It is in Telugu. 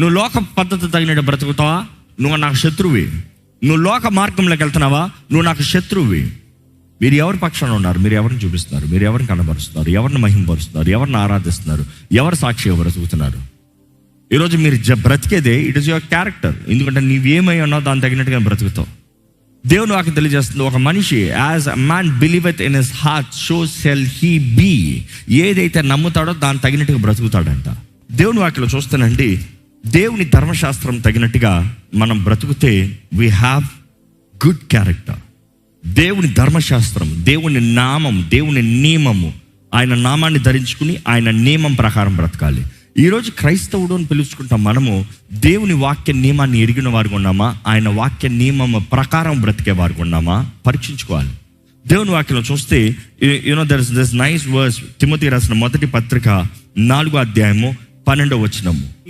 నువ్వు లోక పద్ధతి తగినట్టు బ్రతుకుతావా? నువ్వు నాకు శత్రువి. నువ్వు లోక మార్గంలోకి వెళ్తున్నావా? నువ్వు నాకు శత్రువి. మీరు ఎవరి పక్షాన ఉన్నారు? మీరు ఎవరిని చూపిస్తున్నారు? మీరు ఎవరిని కనబరుస్తున్నారు? ఎవరిని మహింపరుస్తున్నారు? ఎవరిని ఆరాధిస్తున్నారు? ఎవరు సాక్షి బ్రతుకుతున్నారు? ఈరోజు మీరు జ బ్రతికేదే ఇట్ ఇస్ యువర్ క్యారెక్టర్ ఎందుకంటే నీవేమై ఉన్నావు దాన్ని తగినట్టుగా బ్రతుకుతావు. దేవుని నాకు తెలియజేస్తుంది. ఒక మనిషి as a man believeth in his heart so shall he be ఏదైతే నమ్ముతాడో దాన్ని తగినట్టుగా బ్రతుకుతాడంట. దేవుని వాటిలో చూస్తానండి దేవుని ధర్మశాస్త్రం తగినట్టుగా మనం బ్రతుకుతే వీ హ్యావ్ గుడ్ క్యారెక్టర్ దేవుని ధర్మశాస్త్రం దేవుని నామం దేవుని నియమము ఆయన నామాన్ని ధరించుకుని ఆయన నియమం ప్రకారం బ్రతకాలి. ఈరోజు క్రైస్తవుడు అని పిలుచుకుంటాం మనము దేవుని వాక్య నియమాన్ని ఎరిగిన వారికి ఉన్నామా? ఆయన వాక్య నియమం ప్రకారం బ్రతికే వారికి ఉన్నామా? పరీక్షించుకోవాలి. దేవుని వాక్యంలో చూస్తే you know there is this nice verse Timothy రాసిన మొదటి పత్రిక నాలుగో అధ్యాయము పన్నెండో వచనము.